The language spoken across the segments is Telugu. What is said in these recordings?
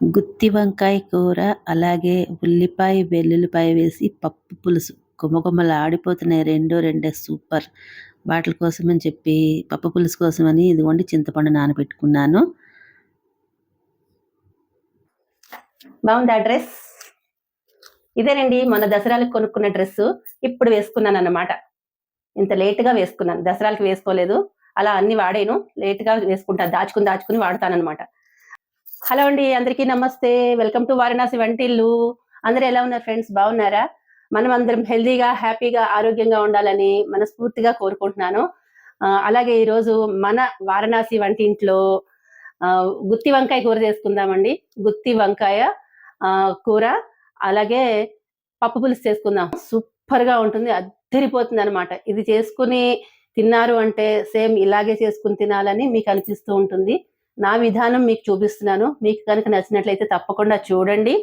గుత్తి వంకాయ కూర అలాగే ఉల్లిపాయ వెల్లుల్లిపాయ వేసి పప్పు పులుసు. గుమగుమలు ఆడిపోతున్నాయి. రెండు రెండే సూపర్. వాటి కోసమని చెప్పి పప్పు పులుసు కోసమని ఇదిగోండి చింతపండు నానబెట్టుకున్నాను. బాగుంది ఆ డ్రెస్? ఇదేనండి మన దసరాలకు కొనుక్కున్న డ్రెస్ ఇప్పుడు వేసుకున్నాను అన్నమాట ఇంత లేట్గా వేసుకున్నాను. దసరాలకు వేసుకోలేదు. అలా అన్ని వాడేను. లేట్గా వేసుకుంటాను దాచుకుని దాచుకుని వాడతానన్నమాట. హలో అండి అందరికీ నమస్తే. వెల్కమ్ టు వారణాసి వంటిల్లు. అందరూ ఎలా ఉన్నారు ఫ్రెండ్స్? బాగున్నారా? మనం అందరం హెల్దీగా హ్యాపీగా ఆరోగ్యంగా ఉండాలని మనస్ఫూర్తిగా కోరుకుంటున్నాను. ఆ, అలాగే ఈరోజు మన వారణాసి వంటింట్లో ఆ, గుత్తి వంకాయ కూర చేసుకుందామండి. గుత్తి వంకాయ ఆ, కూర అలాగే పప్పు పులుసు చేసుకుందాం. సూపర్గా ఉంటుంది అద్దరిపోతుంది అనమాట ఇది చేసుకుని తిన్నారు అంటే సేమ్ ఇలాగే చేసుకుని తినాలని మీకు అనిపిస్తూ ఉంటుంది. నా విధానం మీకు చూపిస్తున్నాను. మీకు కనుక నచ్చినట్లయితే తప్పకుండా చూడండి.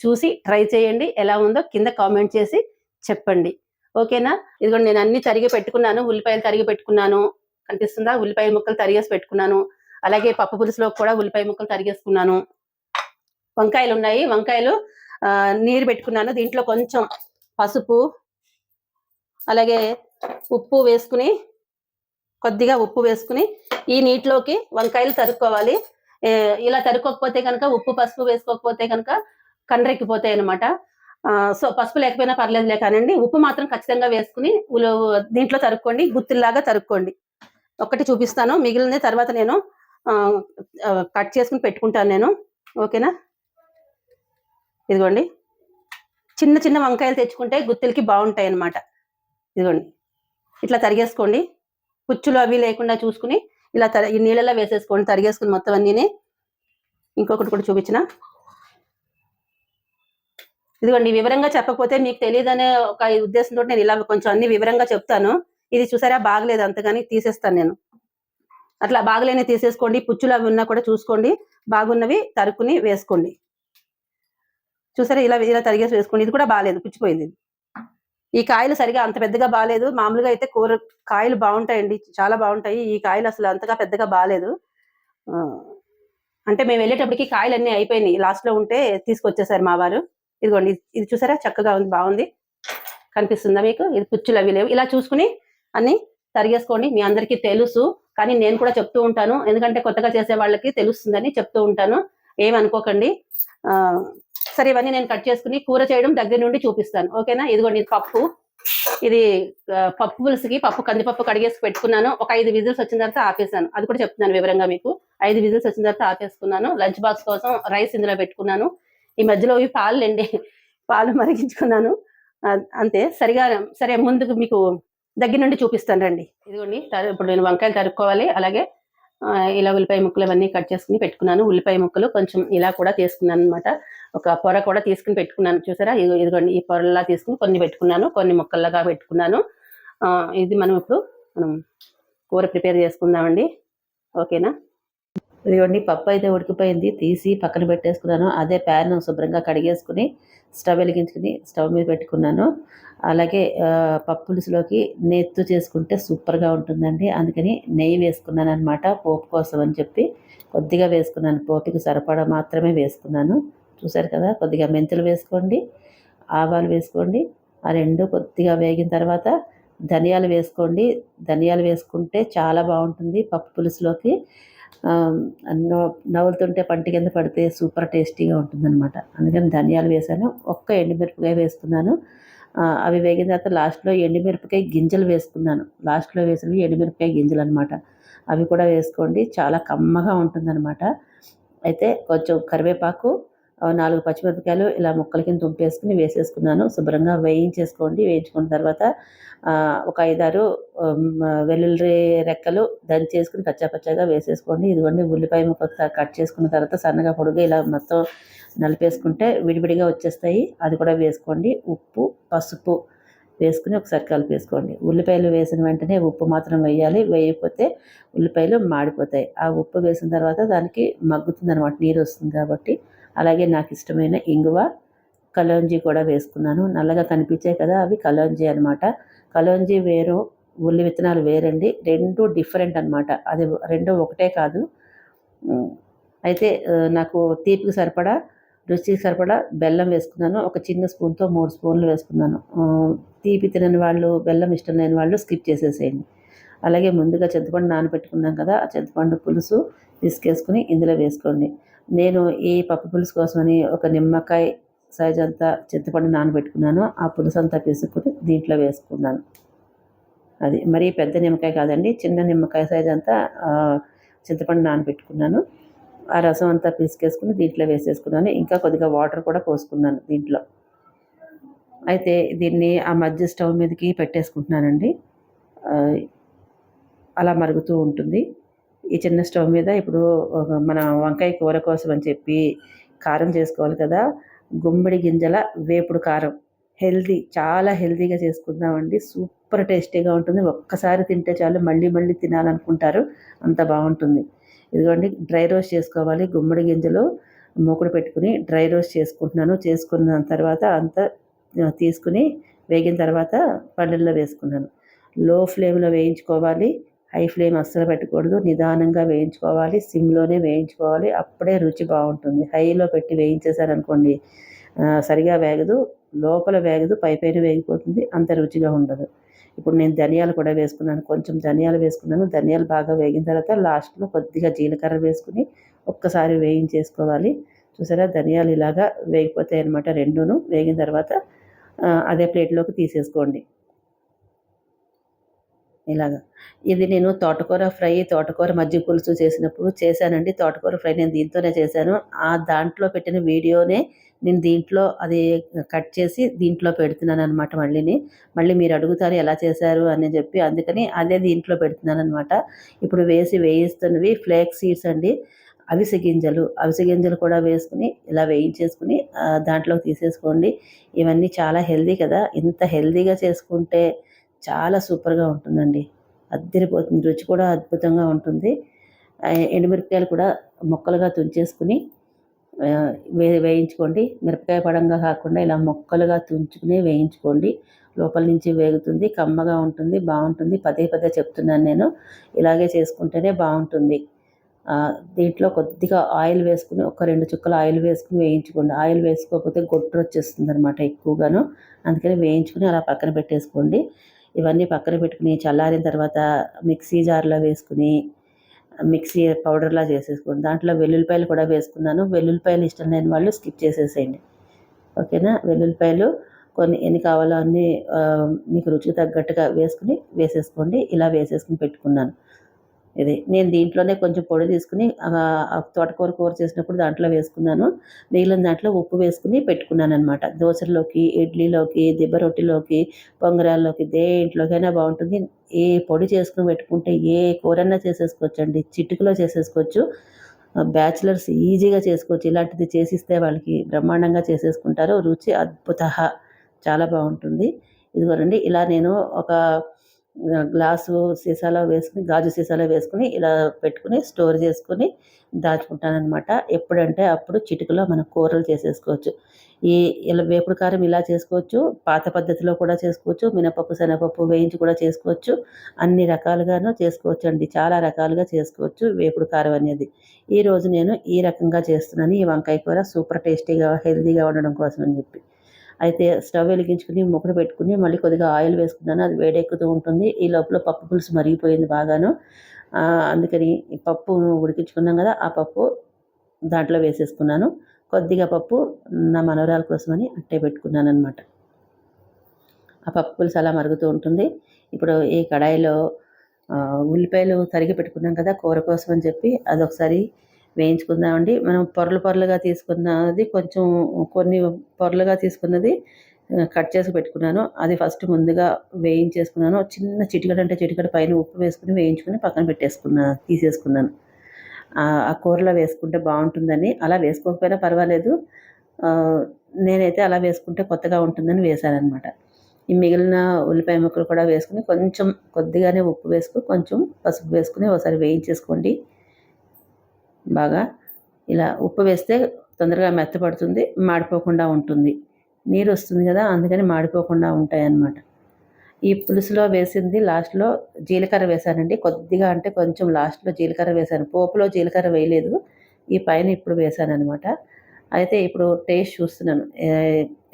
చూసి ట్రై చేయండి. ఎలా ఉందో కింద కామెంట్ చేసి చెప్పండి. ఓకేనా? ఇదిగోండి నేను అన్ని తరిగి పెట్టుకున్నాను. ఉల్లిపాయలు తరిగి పెట్టుకున్నాను. కనిపిస్తుందా? ఉల్లిపాయ ముక్కలు తరిగేసి పెట్టుకున్నాను. అలాగే పప్పు పులుసులో కూడా ఉల్లిపాయ ముక్కలు తరిగేసుకున్నాను. వంకాయలు ఉన్నాయి. వంకాయలు ఆ, నీరు పెట్టుకున్నాను. దీంట్లో కొంచెం పసుపు అలాగే ఉప్పు వేసుకుని కొద్దిగా ఉప్పు వేసుకుని ఈ నీటిలోకి వంకాయలు తరుక్కోవాలి. ఇలా తరుక్కోకపోతే కనుక ఉప్పు పసుపు వేసుకోకపోతే కనుక కండ్రెక్కిపోతాయి అనమాట సో పసుపు లేకపోయినా పర్లేదులే కానండి ఉప్పు మాత్రం ఖచ్చితంగా వేసుకుని దీంట్లో తరుక్కోండి. గుత్తుల్లాగా తరుక్కోండి. ఒక్కటి చూపిస్తాను. మిగిలిన తర్వాత నేను కట్ చేసుకుని పెట్టుకుంటాను నేను. ఓకేనా? ఇదిగోండి. చిన్న చిన్న వంకాయలు తెచ్చుకుంటే గుత్తులకి బాగుంటాయి అన్నమాట ఇదిగోండి. ఇట్లా తరిగేసుకోండి. పుచ్చులు అవి లేకుండా చూసుకుని ఇలా తర ఈ నీళ్ళలో వేసేసుకోండి తరిగేసుకుని మొత్తం అన్నీని ఇంకొకటి కూడా చూపించిన. ఇదిగోండి వివరంగా చెప్పకపోతే మీకు తెలియదనే ఒక ఉద్దేశంతో నేను ఇలా కొంచెం అన్ని వివరంగా చెప్తాను. ఇది చూసారా? బాగలేదు అంతగాని తీసేస్తాను నేను. అట్లా బాగలేని తీసేసుకోండి. పుచ్చులు అవి ఉన్నా కూడా చూసుకోండి. బాగున్నవి తరుకుని వేసుకోండి. చూసారా? ఇలా ఇలా తరిగేసి వేసుకోండి. ఇది కూడా బాగాలేదు పుచ్చిపోయింది ఇది. ఈ కాయలు సరిగా అంత పెద్దగా బాగాలేదు మామూలుగా అయితే కూర కాయలు బాగుంటాయండి. చాలా బాగుంటాయి. ఈ కాయలు అసలు అంతగా పెద్దగా బాగాలేదు అంటే మేము వెళ్ళేటప్పటికి కాయలు అన్ని అయిపోయినాయి. లాస్ట్లో ఉంటే తీసుకొచ్చేసారు మా వారు. ఇదిగోండి ఇది- ఇది చూసారా? చక్కగా ఉంది బాగుంది. కనిపిస్తుందా మీకు? ఇది పుచ్చులు అవి లేవు. ఇలా చూసుకుని అన్ని తరిగేసుకోండి. మీ అందరికీ తెలుసు. కానీ నేను కూడా చెప్తూ ఉంటాను. ఎందుకంటే కొత్తగా చేసే వాళ్ళకి తెలుస్తుందని చెప్తూ ఉంటాను. ఏమనుకోకండి. ఆ, సరే ఇవన్నీ నేను కట్ చేసుకుని కూర చేయడం దగ్గర నుండి చూపిస్తాను. ఓకేనా? ఇదిగోండి ఇది పప్పు. ఇది పప్పు పులుసుకి పప్పు కందిపప్పు కడిగేసి పెట్టుకున్నాను. ఒక ఐదు విజిల్స్ వచ్చిన తర్వాత ఆపేసాను అది కూడా చెప్తున్నాను వివరంగా మీకు. ఐదు విజిల్స్ వచ్చిన తర్వాత ఆపేసుకున్నాను. లంచ్ బాక్స్ కోసం రైస్ ఇందులో పెట్టుకున్నాను. ఈ మధ్యలో ఇవి పాలు అండి పాలు మరిగించుకున్నాను. అంతే. సరిగా సరే ముందుకు మీకు దగ్గర నుండి చూపిస్తాను రండి. ఇదిగోండి ఇప్పుడు నేను వంకాయలు తరుక్కోవాలి. అలాగే ఇలా ఉల్లిపాయ ముక్కలు అవన్నీ కట్ చేసుకుని పెట్టుకున్నాను. ఉల్లిపాయ ముక్కలు కొంచెం ఇలా కూడా తీసుకున్నాను అనమాట ఒక పొర కూడా తీసుకుని పెట్టుకున్నాను. చూసారా? ఇదిగోండి ఈ పొరలా తీసుకుని కొన్ని పెట్టుకున్నాను. కొన్ని ముక్కల్లాగా పెట్టుకున్నాను. ఇది మనం ఇప్పుడు మనం కూర ప్రిపేర్ చేసుకుందామండి. ఓకేనా? ఇదిగోండి పప్పు అయితే ఉడికిపోయింది. తీసి పక్కన పెట్టేసుకున్నాను. అదే ప్యాన్ శుభ్రంగా కడిగేసుకుని స్టవ్ వెలిగించుకుని స్టవ్ మీద పెట్టుకున్నాను. అలాగే పప్పులుసులోకి పప్పు పులుసులోకి నెత్తు చేసుకుంటే సూపర్గా ఉంటుందండి. అందుకని నెయ్యి వేసుకున్నాను అనమాట పోపు కోసం అని చెప్పి. కొద్దిగా వేసుకున్నాను. పోపుకి సరిపడా మాత్రమే వేసుకున్నాను. చూసారు కదా కొద్దిగా మెంతులు వేసుకోండి ఆవాలు వేసుకోండి. ఆ రెండు కొద్దిగా వేగిన తర్వాత ధనియాలు వేసుకోండి. ధనియాలు వేసుకుంటే చాలా బాగుంటుంది పప్పు పులుసులోకి. నవ్వులుతుంటే పంటి కింద పడితే సూపర్ టేస్టీగా ఉంటుందన్నమాట. అందుకని ధనియాలు వేసాను ఒక్క ఎండుమిరపకాయ వేసుకున్నాను. అవి వేగిన తర్వాత లాస్ట్లో ఎండుమిరపకాయ గింజలు వేసుకున్నాను. లాస్ట్లో వేసినవి ఎండుమిరపకాయ గింజలు అనమాట అవి కూడా వేసుకోండి. చాలా కమ్మగా ఉంటుందన్నమాట. అయితే కొంచెం కరివేపాకు నాలుగు పచ్చిమిరపకాయలు ఇలా ముక్కల కింద తుంపేసుకుని వేసేసుకున్నాను. శుభ్రంగా వేయించేసుకోండి. వేయించుకున్న తర్వాత ఒక ఐదారు వెల్లుల్లి రెక్కలు దంచేసుకుని కచ్చాపచ్చాగా వేసేసుకోండి. ఇదిగోండి ఉల్లిపాయ ముక్క కట్ చేసుకున్న తర్వాత సన్నగా పొడుగు ఇలా మొత్తం నలిపేసుకుంటే విడివిడిగా వచ్చేస్తాయి. అది కూడా వేసుకోండి. ఉప్పు పసుపు వేసుకుని ఒకసారి కలిపేసుకోండి. ఉల్లిపాయలు వేసిన వెంటనే ఉప్పు మాత్రం వేయాలి. వేయకపోతే ఉల్లిపాయలు మాడిపోతాయి. ఆ ఉప్పు వేసిన తర్వాత దానికి మగ్గుతుంది అనమాట నీరు వస్తుంది కాబట్టి అలాగే నాకు ఇష్టమైన ఇంగువ కలోంజీ కూడా వేసుకున్నాను. నల్లగా కనిపించాయి కదా అవి కలోంజీ అనమాట కలోంజీ వేరు ఉల్లి విత్తనాలు వేరండి. రెండు డిఫరెంట్ అన్నమాట. అది రెండు ఒకటే కాదు. అయితే నాకు తీపికి సరిపడా రుచికి సరిపడా బెల్లం వేసుకున్నాను. ఒక చిన్న స్పూన్తో మూడు స్పూన్లు వేసుకున్నాను. తీపి తినని వాళ్ళు బెల్లం ఇష్టం లేని వాళ్ళు స్కిప్ చేసేసేయండి. అలాగే ముందుగా చింతపండు నానబెట్టుకున్నాం కదా ఆ చింతపండు పులుసు తీసుకేసుకుని ఇందులో వేసుకోండి. నేను ఈ పప్పు పులుసు కోసమని ఒక నిమ్మకాయ సైజ్ అంతా చింతపండు నానబెట్టుకున్నాను. ఆ పులుసు అంతా పిసుకుని దీంట్లో వేసుకున్నాను. అది మరీ పెద్ద నిమ్మకాయ కాదండి చిన్న నిమ్మకాయ సైజ్ అంతా చింతపండు నానబెట్టుకున్నాను. ఆ రసం అంతా పిసికేసుకుని దీంట్లో వేసేసుకున్నాను. ఇంకా కొద్దిగా వాటర్ కూడా పోసుకున్నాను దీంట్లో. అయితే దీన్ని ఆ మధ్య స్టవ్ మీదకి పెట్టేసుకుంటున్నానండి. అలా మరుగుతూ ఉంటుంది. ఈ చిన్న స్టవ్ మీద ఇప్పుడు మన వంకాయ కూర కోసం అని చెప్పి కారం చేసుకోవాలి కదా. గుమ్మడి గింజల వేపుడు కారం. హెల్దీ చాలా హెల్దీగా చేసుకుందామండి. సూపర్ టేస్టీగా ఉంటుంది. ఒక్కసారి తింటే చాలు మళ్ళీ మళ్ళీ తినాలనుకుంటారు. అంత బాగుంటుంది. ఇదిగోండి డ్రై రోస్ట్ చేసుకోవాలి. గుమ్మడి గింజలు మూకుడు పెట్టుకుని డ్రై రోస్ట్ చేసుకుంటున్నాను. చేసుకున్న తర్వాత అంత తీసుకుని వేగిన తర్వాత పల్లెల్లో వేసుకున్నాను. లో ఫ్లేమ్లో వేయించుకోవాలి. హై ఫ్లేమ్ అస్సలు పెట్టకూడదు. నిదానంగా వేయించుకోవాలి. సిమ్లోనే వేయించుకోవాలి. అప్పుడే రుచి బాగుంటుంది. హైలో పెట్టి వేయించేశారనుకోండి సరిగా వేగదు. లోపల వేగదు. పైపైన వేగిపోతుంది. అంత రుచిగా ఉండదు. ఇప్పుడు నేను ధనియాలు కూడా వేసుకున్నాను. కొంచెం ధనియాలు వేసుకున్నాను. ధనియాలు బాగా వేగిన తర్వాత లాస్ట్లో కొద్దిగా జీలకర్ర వేసుకుని ఒక్కసారి వేయించేసుకోవాలి. చూసారా? ధనియాలు ఇలాగా వేగిపోతాయి అనమాట రెండును. వేగిన తర్వాత అదే ప్లేట్లోకి తీసేసుకోండి. ఇలాగా. ఇది నేను తోటకూర ఫ్రై తోటకూర మజ్జిగ పులుసు చేసినప్పుడు చేశానండి. తోటకూర ఫ్రై నేను దీంతోనే చేశాను. ఆ దాంట్లో పెట్టిన వీడియోనే నేను దీంట్లో అది కట్ చేసి దీంట్లో పెడుతున్నాను అనమాట మళ్ళీని. మళ్ళీ మీరు అడుగుతారు ఎలా చేశారు అని చెప్పి అందుకని అదే దీంట్లో పెడుతున్నాను అనమాట ఇప్పుడు వేసి వేయిస్తున్నవి ఫ్లేక్ సీడ్స్ అండి. అవిసె గింజలు అవిసె గింజలు కూడా వేసుకుని ఇలా వేయించేసుకుని దాంట్లో తీసేసుకోండి. ఇవన్నీ చాలా హెల్దీ కదా. ఇంత హెల్దీగా చేసుకుంటే చాలా సూపర్గా ఉంటుందండి. అద్దరిపోతుంది. రుచి కూడా అద్భుతంగా ఉంటుంది. ఎండుమిరపకాయలు కూడా ముక్కలుగా తుంచేసుకుని వే వేయించుకోండి. మిరపకాయ పడంగా కాకుండా ఇలా ముక్కలుగా తుంచుకుని వేయించుకోండి. లోపల నుంచి వేగుతుంది కమ్మగా ఉంటుంది బాగుంటుంది. పదే పదే చెప్తున్నాను నేను. ఇలాగే చేసుకుంటేనే బాగుంటుంది. దీంట్లో కొద్దిగా ఆయిల్ వేసుకుని ఒక రెండు చుక్కల ఆయిల్ వేసుకుని వేయించుకోండి. ఆయిల్ వేసుకోకపోతే గొట్టు వచ్చేస్తుంది అనమాట ఎక్కువగాను. అందుకని వేయించుకుని అలా పక్కన పెట్టేసుకోండి. ఇవన్నీ పక్కన పెట్టుకుని చల్లారిన తర్వాత మిక్సీ జార్లో వేసుకుని మిక్సీ పౌడర్లా చేసేసుకోండి. దాంట్లో వెల్లుల్లిపాయలు కూడా వేసుకున్నాను. వెల్లుల్లిపాయలు ఇష్టం లేని వాళ్ళు స్కిప్ చేసేసేయండి. ఓకేనా? వెల్లుల్లిపాయలు కొన్ని ఎన్ని కావాలో అన్ని మీకు రుచికి తగ్గట్టుగా వేసుకుని వేసేసుకోండి. ఇలా వేసేసుకుని పెట్టుకున్నాను. ఇది నేను దీంట్లోనే కొంచెం పొడి తీసుకుని తోటకూర కూర చేసినప్పుడు దాంట్లో వేసుకున్నాను. మిగిలిన దాంట్లో ఉప్పు వేసుకుని పెట్టుకున్నాను అనమాట దోశల్లోకి ఇడ్లీలోకి దిబ్బ రొట్టెలోకి పొంగరాల్లోకి దేంట్లోకైనా బాగుంటుంది. ఏ పొడి చేసుకుని పెట్టుకుంటే ఏ కూరన్నా చేసేసుకోవచ్చు అండి చిటికలో చేసేసుకోవచ్చు. బ్యాచిలర్స్ ఈజీగా చేసుకోవచ్చు. ఇలాంటిది చేసిస్తే వాళ్ళకి బ్రహ్మాండంగా చేసేసుకుంటారు. రుచి అద్భుత చాలా బాగుంటుంది. ఇదిగోనండి ఇలా నేను ఒక గ్లాసు సీసాలో వేసుకుని గాజు సీసాలో వేసుకుని ఇలా పెట్టుకుని స్టోర్ చేసుకుని దాచుకుంటానమాట ఎప్పుడంటే అప్పుడు చిటికలో మనం కూరలు చేసేసుకోవచ్చు. ఈ ఇలా వేపుడు కారం ఇలా చేసుకోవచ్చు పాత పద్ధతిలో కూడా చేసుకోవచ్చు మినపప్పు శనగపప్పు వేయించి కూడా చేసుకోవచ్చు. అన్ని రకాలుగాను చేసుకోవచ్చు అండి చాలా రకాలుగా చేసుకోవచ్చు వేపుడు కారం అనేది. ఈ రోజు నేను ఈ రకంగా చేస్తున్నాను. ఈ వంకాయ కూర సూపర్ టేస్టీగా హెల్తీగా ఉండడం కోసం అని చెప్పి. అయితే స్టవ్ వెలిగించుకుని ముక్కడు పెట్టుకుని మళ్ళీ కొద్దిగా ఆయిల్ వేసుకున్నాను అది వేడెక్కుతూ ఉంటుంది. ఈ లోపల పప్పు పులుసు మరిగిపోయింది బాగాను. అందుకని పప్పు ఉడికించుకున్నాం కదా ఆ పప్పు దాంట్లో వేసేసుకున్నాను. కొద్దిగా పప్పు నా మనవరాల కోసమని అట్టే పెట్టుకున్నాను అనమాట ఆ పప్పు పులుసు అలా మరుగుతూ ఉంటుంది. ఇప్పుడు ఈ కడాయిలో ఉల్లిపాయలు తరిగి పెట్టుకున్నాం కదా కూర కోసం అని చెప్పి అదొకసారి వేయించుకుందామండి. మనం పొరలు పొరలుగా తీసుకున్నది కొంచెం కొన్ని పొరలుగా తీసుకున్నది కట్ చేసి పెట్టుకున్నాను. అది ఫస్ట్ ముందుగా వేయించేసుకున్నాను. చిన్న చిటికడ అంటే చిటికడ పైన ఉప్పు వేసుకుని వేయించుకుని పక్కన పెట్టేసుకున్నా తీసేసుకున్నాను. ఆ కూరలో వేసుకుంటే బాగుంటుందని. అలా వేసుకోకపోయినా పర్వాలేదు. నేనైతే అలా వేసుకుంటే కొత్తగా ఉంటుందని వేశానమాట ఈ మిగిలిన ఉల్లిపాయ ముక్కలు కూడా వేసుకుని కొంచెం కొద్దిగానే ఉప్పు వేసుకుని కొంచెం పసుపు వేసుకుని ఒకసారి వేయించేసుకోండి. బాగా ఇలా ఉప్పు వేస్తే తొందరగా మెత్తపడుతుంది మాడిపోకుండా ఉంటుంది. నీరు వస్తుంది కదా అందుకని మాడిపోకుండా ఉంటాయి అన్నమాట ఈ పులుసులో వేసింది లాస్ట్లో జీలకర్ర వేశానండి కొద్దిగా అంటే కొంచెం లాస్ట్లో జీలకర్ర వేశాను పోపులో జీలకర్ర వేయలేదు. ఈ పైన ఇప్పుడు వేసాను అనమాట అయితే ఇప్పుడు టేస్ట్ చూస్తున్నాను.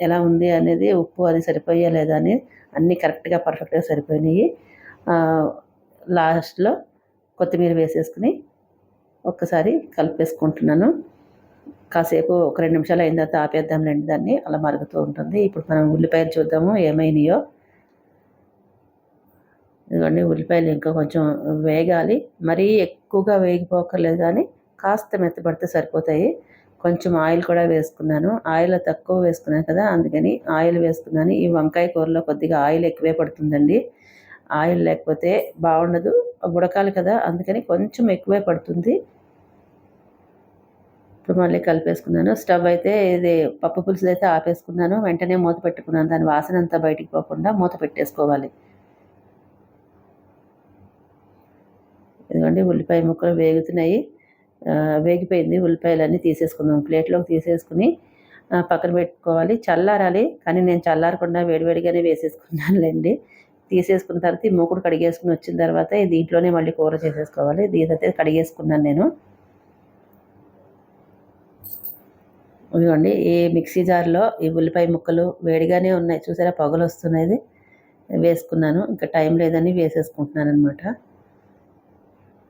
ఎలా ఉంది అనేది ఉప్పు అది సరిపోయా లేదా అని అన్నీ కరెక్ట్గా పర్ఫెక్ట్గా సరిపోయినాయి. లాస్ట్లో కొత్తిమీర వేసేసుకుని ఒక్కసారి కలిపేసుకుంటున్నాను. కాసేపు ఒక రెండు నిమిషాలు అయిన తర్వాత ఆపేద్దాంలేండి దాన్ని. అలా మరుగుతూ ఉంటుంది. ఇప్పుడు మనం ఉల్లిపాయలు చూద్దాము ఏమైనాయో. ఇదిగోండి ఉల్లిపాయలు ఇంకా కొంచెం వేగాలి. మరీ ఎక్కువగా వేగిపోకర్లేదు కానీ కాస్త మెత్తపడితే సరిపోతాయి. కొంచెం ఆయిల్ కూడా వేసుకున్నాను. ఆయిల్ తక్కువ వేసుకున్నాను కదా అందుకని ఆయిల్ వేసుకున్నాను. ఈ వంకాయ కూరలో కొద్దిగా ఆయిల్ ఎక్కువే పడుతుందండి. ఆయిల్ లేకపోతే బాగుండదు. ఉడకాలి కదా అందుకని కొంచెం ఎక్కువే పడుతుంది. ఇప్పుడు మళ్ళీ కలిపేసుకున్నాను. స్టవ్ అయితే ఇది పప్పు పులుసులు అయితే ఆపేసుకున్నాను. వెంటనే మూత పెట్టుకున్నాను. దాని వాసన అంతా బయటికి పోకుండా మూత పెట్టేసుకోవాలి. ఎందుకంటే ఉల్లిపాయ ముక్కలు వేగుతున్నాయి. వేగిపోయింది. ఉల్లిపాయలన్నీ తీసేసుకుందాం. ప్లేట్లోకి తీసేసుకుని పక్కన పెట్టుకోవాలి. చల్లారాలి కానీ నేను చల్లారకుండా వేడివేడిగానే వేసేసుకున్నానులేండి. తీసేసుకున్న తర్వాత ఈ మూకుడు కడిగేసుకుని వచ్చిన తర్వాత దీంట్లోనే మళ్ళీ కూర చేసేసుకోవాలి. దీనైతే కడిగేసుకున్నాను నేను. ఇదిగోండి ఈ మిక్సీ జార్లో ఈ ఉల్లిపాయ ముక్కలు వేడిగానే ఉన్నాయి. చూసారా పొగలు వస్తున్నాయి. వేసుకున్నాను. ఇంకా టైం లేదని వేసేసుకుంటున్నాను అనమాట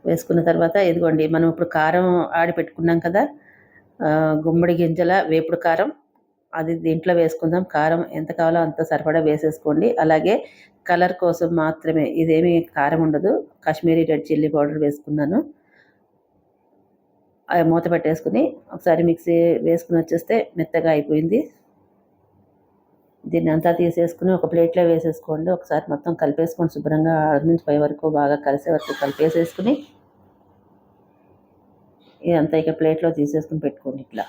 వేసుకున్న తర్వాత ఇదిగోండి మనం ఇప్పుడు కారం ఆడి పెట్టుకున్నాం కదా గుమ్మడి గింజల వేపుడు కారం అది దీంట్లో వేసుకుందాం. కారం ఎంత కావాలో అంత సరిపడా వేసేసుకోండి. అలాగే కలర్ కోసం మాత్రమే ఇదేమి కారం ఉండదు. కాశ్మీరీ రెడ్ చిల్లీ పౌడర్ వేసుకున్నాను. అది మూత పెట్టేసుకుని ఒకసారి మిక్సీ వేసుకుని వచ్చేస్తే మెత్తగా అయిపోయింది. దీన్ని అంతా తీసేసుకుని ఒక ప్లేట్లో వేసేసుకోండి. ఒకసారి మొత్తం కలిపేసుకోండి శుభ్రంగా ఆరు నుంచి పై వరకు బాగా కలిసే వరకు కలిపేసేసుకుని ఇదంతా ఇక ప్లేట్లో తీసేసుకుని పెట్టుకోండి ఇట్లా.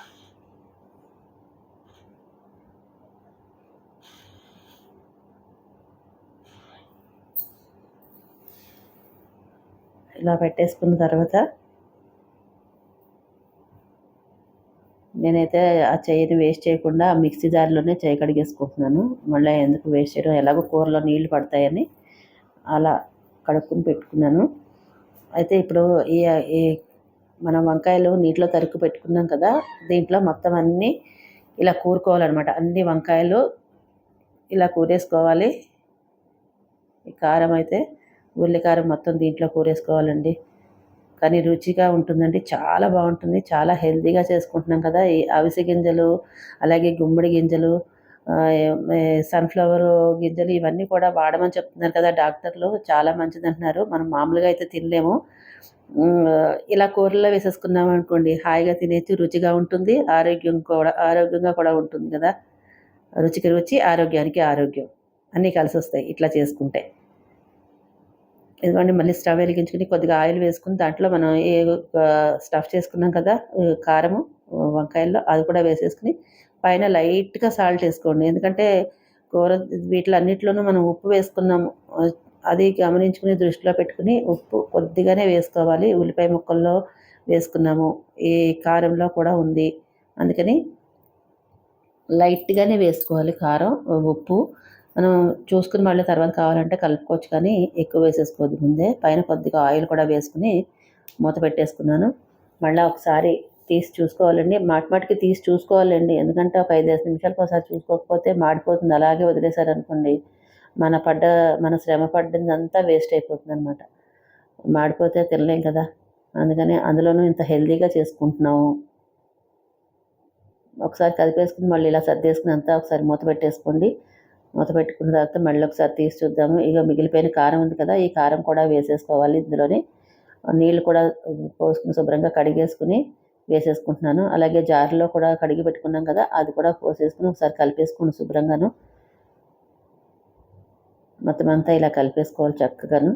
ఇలా పెట్టేసుకున్న తర్వాత నేనైతే ఆ చెయ్యిని వేస్ట్ చేయకుండా ఆ మిక్సీ జార్లోనే చేయి కడిగేసుకుంటున్నాను. మళ్ళీ ఎందుకు వేస్ట్ చేయడం ఎలాగో కూరలో నీళ్ళు పడతాయని అలా కడుక్కుని పెట్టుకున్నాను. అయితే ఇప్పుడు ఈ ఈ మనం వంకాయలు నీటిలో తరుక్కు పెట్టుకున్నాం కదా దీంట్లో మొత్తం అన్నీ ఇలా కూరుకోవాలన్నమాట. అన్ని వంకాయలు ఇలా కూరేసుకోవాలి. ఈ కారం అయితే ఉల్లికారం మొత్తం దీంట్లో కూరేసుకోవాలండి. కానీ రుచిగా ఉంటుందండి. చాలా బాగుంటుంది. చాలా హెల్తీగా చేసుకుంటున్నాం కదా. ఈ అవిసె గింజలు అలాగే గుమ్మడి గింజలు సన్ఫ్లవర్ గింజలు ఇవన్నీ కూడా వాడమని చెప్తున్నారు కదా డాక్టర్లు. చాలా మంచిది అంటున్నారు. మనం మామూలుగా అయితే తినలేము. ఇలా కూరల్లో వేసేసుకున్నాం అనుకోండి హాయిగా తినేసి రుచిగా ఉంటుంది. ఆరోగ్యం కూడా ఆరోగ్యంగా కూడా ఉంటుంది కదా. రుచికి రుచి ఆరోగ్యానికి ఆరోగ్యం. అన్నీ కలిసి వస్తాయి ఇట్లా చేసుకుంటే. ఇదిగోండి మళ్ళీ స్టవ్ వెలిగించుకుని కొద్దిగా ఆయిల్ వేసుకుని దాంట్లో మనం ఏ స్టఫ్ చేసుకున్నాం కదా కారము వంకాయల్లో అది కూడా వేసేసుకుని పైన లైట్గా సాల్ట్ వేసుకోండి. ఎందుకంటే కూర వీటిలన్నిటిలోనూ మనం ఉప్పు వేసుకున్నాము. అది గమనించుకుని దృష్టిలో పెట్టుకుని ఉప్పు కొద్దిగానే వేసుకోవాలి. ఉల్లిపాయ ముక్కల్లో వేసుకున్నాము. ఈ కారంలో కూడా ఉంది. అందుకని లైట్గానే వేసుకోవాలి కారం ఉప్పు. మనం చూసుకుని మళ్ళీ తర్వాత కావాలంటే కలుపుకోవచ్చు కానీ ఎక్కువ వేసేసుకోవద్దు. ముందే పైన కొద్దిగా ఆయిల్ కూడా వేసుకుని మూత పెట్టేసుకున్నాను. మళ్ళీ ఒకసారి తీసి చూసుకోవాలండి. మాటికి తీసి చూసుకోవాలండి. ఎందుకంటే ఒక ఐదు నిమిషాలకు ఒకసారి చూసుకోకపోతే మాడిపోతుంది. అలాగే వదిలేశారనుకోండి మన పడ్డ మన శ్రమ పడ్డదంతా వేస్ట్ అయిపోతుంది అనమాట మాడిపోతే తినలేం కదా. అందుకని అందులోనూ ఇంత హెల్తీగా చేసుకుంటున్నాము. ఒకసారి కదిపేసుకుని మళ్ళీ ఇలా సర్దేసుకుని అంతా ఒకసారి మూత పెట్టేసుకోండి. మూత పెట్టుకున్న తర్వాత మళ్ళీ ఒకసారి తీసి చూద్దాము. ఇక మిగిలిపోయిన కారం ఉంది కదా ఈ కారం కూడా వేసేసుకోవాలి ఇందులోని. నీళ్ళు కూడా పోసుకుని శుభ్రంగా కడిగేసుకుని వేసేసుకుంటున్నాను. అలాగే జార్లో కూడా కడిగి పెట్టుకున్నాం కదా అది కూడా పోసేసుకుని ఒకసారి కలిపేసుకుని శుభ్రంగాను. మొత్తం అంతా ఇలా కలిపేసుకోవాలి చక్కగాను.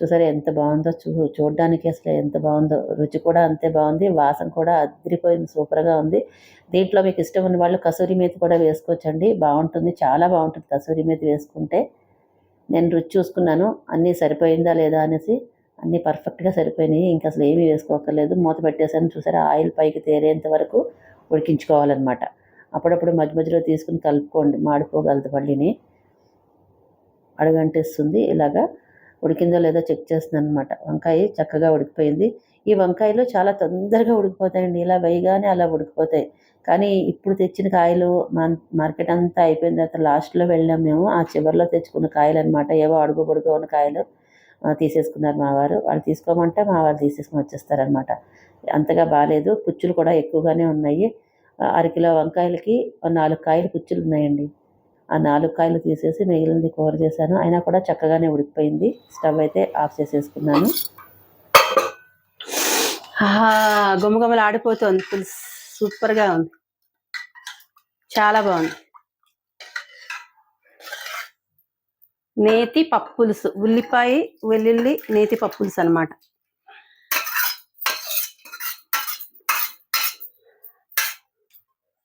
చూసారా ఎంత బాగుందో చూ చూడడానికి అసలు ఎంత బాగుందో. రుచి కూడా అంతే బాగుంది వాసన కూడా అదిరిపోయింది సూపర్గా ఉంది. దీంట్లో మీకు ఇష్టం ఉన్న వాళ్ళు కసూరి మేతి కూడా వేసుకోవచ్చండి. బాగుంటుంది చాలా బాగుంటుంది కసూరి మేతి వేసుకుంటే. నేను రుచి చూసుకున్నాను అన్నీ సరిపోయిందా లేదా అనేసి అన్నీ పర్ఫెక్ట్గా సరిపోయినాయి. ఇంకా అసలు ఏమీ వేసుకోకర్లేదు. మూత పెట్టేసాను చూసారా? ఆయిల్ పైకి తేరేంత వరకు ఉడికించుకోవాలన్నమాట. అప్పుడప్పుడు మధ్య మధ్యలో తీసుకుని కలుపుకోండి మాడిపోగలదు మళ్ళీని అడుగంటేస్తుంది ఇలాగా. ఉడికిందో లేదో చెక్ చేస్తున్నాను అనమాట వంకాయ చక్కగా ఉడికిపోయింది. ఈ వంకాయలు చాలా తొందరగా ఉడికిపోతాయండి. ఇలా వేయగానే అలా ఉడికిపోతాయి. కానీ ఇప్పుడు తెచ్చిన కాయలు మార్కెట్ అంతా అయిపోయిన తర్వాత లాస్ట్లో వెళ్ళాం మేము. ఆ చివరిలో తెచ్చుకున్న కాయలు అనమాట ఏవో అడుగు పొడుగు ఉన్న కాయలు తీసేసుకున్నారు మా వారు. వాళ్ళు తీసుకోమంటే మా వారు తీసేసుకుని వచ్చేస్తారనమాట అంతగా బాగాలేదు పుచ్చులు కూడా ఎక్కువగానే ఉన్నాయి. అరకిలో వంకాయలకి నాలుగు కాయలు పుచ్చులు ఉన్నాయండి. ఆ నాలుగు కాయలు తీసేసి మిగిలింది కూర చేశాను. అయినా కూడా చక్కగానే ఉడికిపోయింది. స్టవ్ అయితే ఆఫ్ చేసేసుకున్నాను. గుమ్మగుమ్మలు ఆడిపోతుంది. పులుసు సూపర్గా ఉంది. చాలా బాగుంది. నేతి పప్పులుసు. ఉల్లిపాయ వెల్లుల్లి నేతి పప్పులుసు అనమాట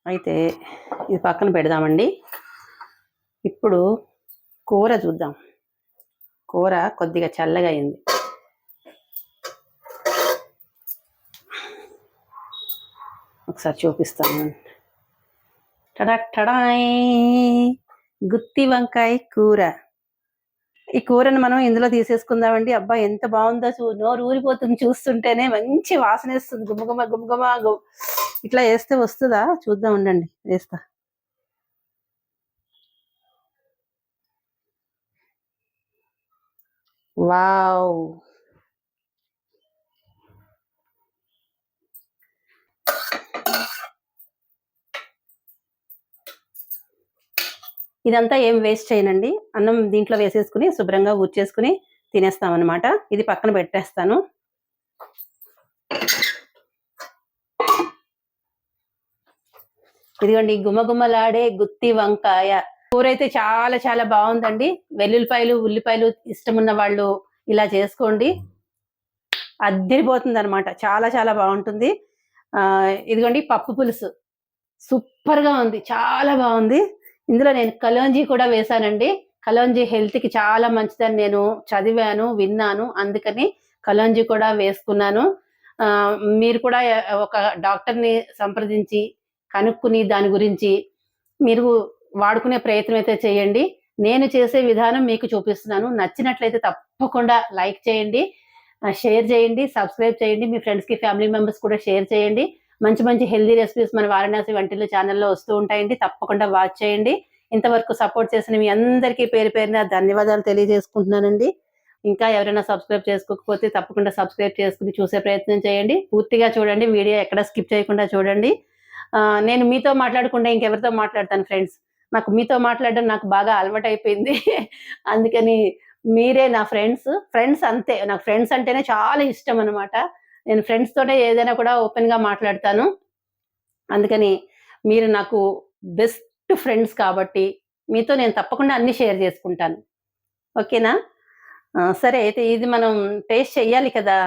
అయితే ఇది పక్కన పెడదామండి. ఇప్పుడు కూర చూద్దాం. కూర కొద్దిగా చల్లగా అయింది. ఒకసారి చూపిస్తాను. Ta-da ta-da! గుత్తి వంకాయ కూర. ఈ కూరను మనం ఇందులో తీసేసుకుందామండి. అబ్బా ఎంత బాగుందో చూ నోరు ఊరిపోతుంది చూస్తుంటేనే మంచి వాసన వేస్తుంది గుమ్మగుమ్మ గుమ్మగుమ్మ ఇట్లా వేస్తే వస్తుందా? చూద్దాం ఉండండి. వేస్తా. వావ్ ఇదంతా ఏం వేస్ట్ చేయనండి. అన్నం దీంట్లో వేసేసుకుని శుభ్రంగా ఊర్చేసుకుని తినేస్తాం ఇది పక్కన పెట్టేస్తాను. ఇదిగోండి గుమ్మగుమ్మలాడే గుత్తి వంకాయ. కూర అయితే చాలా చాలా బాగుందండి. వెల్లుల్లిపాయలు ఉల్లిపాయలు ఇష్టం ఉన్న వాళ్ళు ఇలా చేసుకోండి. అద్దరిపోతుంది అనమాట చాలా చాలా బాగుంటుంది. ఆ ఇదిగోండి పప్పు పులుసు. సూపర్గా ఉంది. చాలా బాగుంది. ఇందులో నేను కలోంజీ కూడా వేశానండి. కలోంజీ హెల్త్కి చాలా మంచిదని నేను చదివాను విన్నాను. అందుకని కలోంజీ కూడా వేసుకున్నాను. ఆ, మీరు కూడా ఒక డాక్టర్ని సంప్రదించి కనుక్కుని దాని గురించి మీరు వాడుకునే ప్రయత్నం అయితే చేయండి. నేను చేసే విధానం మీకు చూపిస్తున్నాను. నచ్చినట్లయితే తప్పకుండా లైక్ చేయండి షేర్ చేయండి సబ్స్క్రైబ్ చేయండి. మీ ఫ్రెండ్స్కి ఫ్యామిలీ మెంబర్స్ కూడా షేర్ చేయండి. మంచి మంచి హెల్దీ రెసిపీస్ మన వారణాసి వంటిల్లు ఛానల్లో వస్తూ ఉంటాయండి. తప్పకుండా వాచ్ చేయండి. ఇంతవరకు సపోర్ట్ చేసిన మీ అందరికీ పేరు పేరున ధన్యవాదాలు తెలియజేసుకుంటున్నానండి. ఇంకా ఎవరైనా సబ్స్క్రైబ్ చేసుకోకపోతే తప్పకుండా సబ్స్క్రైబ్ చేసుకుని చూసే ప్రయత్నం చేయండి. పూర్తిగా చూడండి. వీడియో ఎక్కడ స్కిప్ చేయకుండా చూడండి. నేను మీతో మాట్లాడకుండా ఇంకెవరితో మాట్లాడతాను ఫ్రెండ్స్? నాకు మీతో మాట్లాడడం నాకు బాగా అలవాటు అయిపోయింది అందుకని మీరే నా ఫ్రెండ్స్. ఫ్రెండ్స్ అంతే. నాకు ఫ్రెండ్స్ అంటేనే చాలా ఇష్టం అనమాట నేను ఫ్రెండ్స్ తోటే ఏదైనా కూడా ఓపెన్గా మాట్లాడతాను. అందుకని మీరు నాకు బెస్ట్ ఫ్రెండ్స్ కాబట్టి మీతో నేను తప్పకుండా అన్ని షేర్ చేసుకుంటాను. ఓకేనా? సరే అయితే ఇది మనం టేస్ట్ చెయ్యాలి కదా.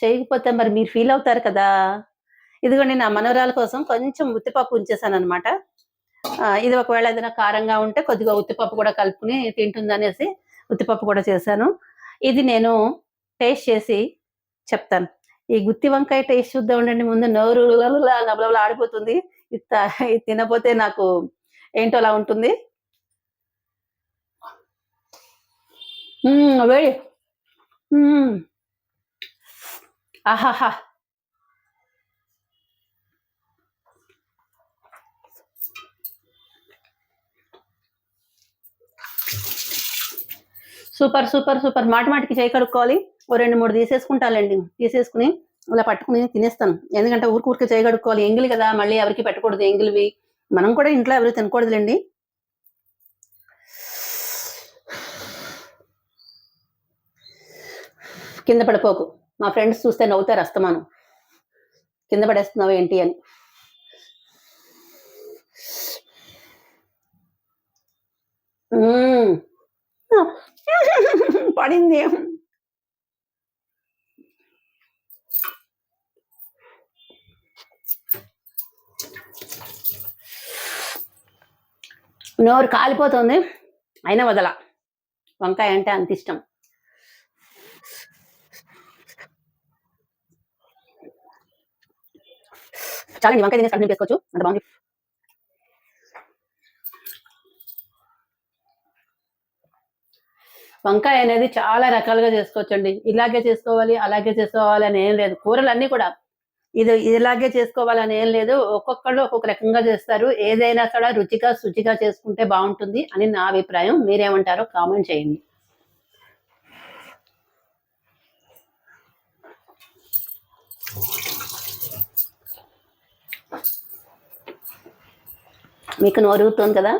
చేయకపోతే మరి మీరు ఫీల్ అవుతారు కదా. ఇదిగోండి నా మనవరాల కోసం కొంచెం ఉత్తిపప్పు ఉంచేసాను అనమాట ఇది ఒకవేళ ఏదైనా కారంగా ఉంటే కొద్దిగా ఉత్తిపప్పు కూడా కలుపుకుని తింటుందనేసి ఉత్తిపప్పు కూడా చేశాను. ఇది నేను టేస్ట్ చేసి చెప్తాను. ఈ గుత్తి వంకాయ టేస్ట్ చూద్దాం ఉండండి. ముందు నోరు నబలబల ఆడిపోతుంది. ఇది తినపోతే నాకు ఏంటో అలా ఉంటుంది. వేడి. ఆహాహా. Super super super. మాట మాటికి చేయి కడుక్కోవాలి. ఓ రెండు మూడు తీసేసుకుంటాలండి. తీసేసుకుని ఇలా పట్టుకుని తినేస్తాను. ఎందుకంటే ఊరికి ఊరికి చేయి కడుక్కోవాలి. ఎంగిలి కదా మళ్ళీ ఎవరికి పెట్టకూడదు ఎంగిలివి. మనం కూడా ఇంట్లో ఎవరు తినకూడదులేండి. కింద పడిపోకు. మా ఫ్రెండ్స్ చూస్తే నవ్వుతారు అస్తమానం. కింద పడేస్తున్నావు ఏంటి అని. పడింది. నోరు కాలిపోతుంది అయినా వదల. వంకాయ అంటే అంత ఇష్టం. చాలండి వంకాయ తినేసి కంటిన్యూ చేసుకోవచ్చు అంత బాగుంది. వంకాయ అనేది చాలా రకాలుగా చేసుకోవచ్చండి. ఇలాగే చేసుకోవాలి అలాగే చేసుకోవాలి అని ఏం లేదు. కూరలన్నీ కూడా ఇది ఇలాగే చేసుకోవాలని ఏం లేదు. ఒక్కొక్కళ్ళు ఒక్కొక్క రకంగా చేస్తారు. ఏదైనా కూడా రుచిగా శుచిగా చేసుకుంటే బాగుంటుంది అని నా అభిప్రాయం. మీరేమంటారో కామెంట్ చేయండి. మీకు నోరుగుతుంది కదా?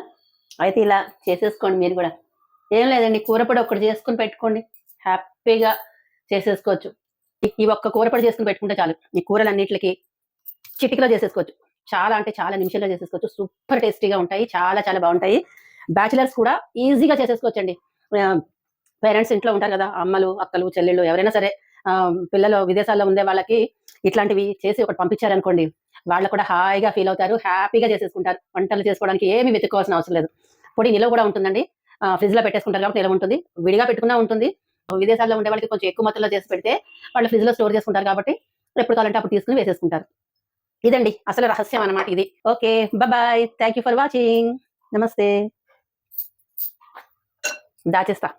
అయితే ఇలా చేసేసుకోండి మీరు కూడా. ఏం లేదండి కూరపొడి ఒకటి చేసుకుని పెట్టుకోండి. హ్యాపీగా చేసేసుకోవచ్చు. ఈ- ఒక్క కూరపొడి చేసుకుని పెట్టుకుంటే చాలు. ఈ కూరలన్నిటికి చిటికలో చేసేసుకోవచ్చు. చాలా అంటే చాలా నిమిషాల్లో చేసేసుకోవచ్చు. సూపర్ టేస్టీగా ఉంటాయి చాలా చాలా బాగుంటాయి. బ్యాచిలర్స్ కూడా ఈజీగా చేసేసుకోవచ్చండి. పేరెంట్స్ ఇంట్లో ఉంటారు కదా అమ్మలు అక్కలు చెల్లెళ్ళు ఎవరైనా సరే పిల్లలు విదేశాల్లో ఉండే వాళ్ళకి ఇట్లాంటివి చేసి ఒకటి పంపించారనుకోండి వాళ్ళు కూడా హాయిగా ఫీల్ అవుతారు హ్యాపీగా చేసేసుకుంటారు. వంటలు చేసుకోవడానికి ఏమి వెతుక్కోవాల్సిన అవసరం లేదు. పొడి నిలవ కూడా ఉంటుందండి. ఫ్రిడ్జ్లో పెట్టేసుకుంటారు కాబట్టి నిలవ ఉంటుంది. విడిగా పెట్టుకున్నా ఉంటుంది. విదేశాల్లో ఉండే వాళ్ళకి కొంచెం ఎక్కువ మొత్తంలో చేసి పెడితే వాళ్ళు ఫ్రిడ్జ్లో స్టోర్ చేసుకుంటారు కాబట్టి ఎప్పుడు కావాలంటే అప్పుడు తీసుకుని వేసేసుకుంటారు. ఇదండి. అసలు రహస్యం అన్నమాట ఇది. Okay. Bye thank you for watching నమస్తే దాచేస్తా.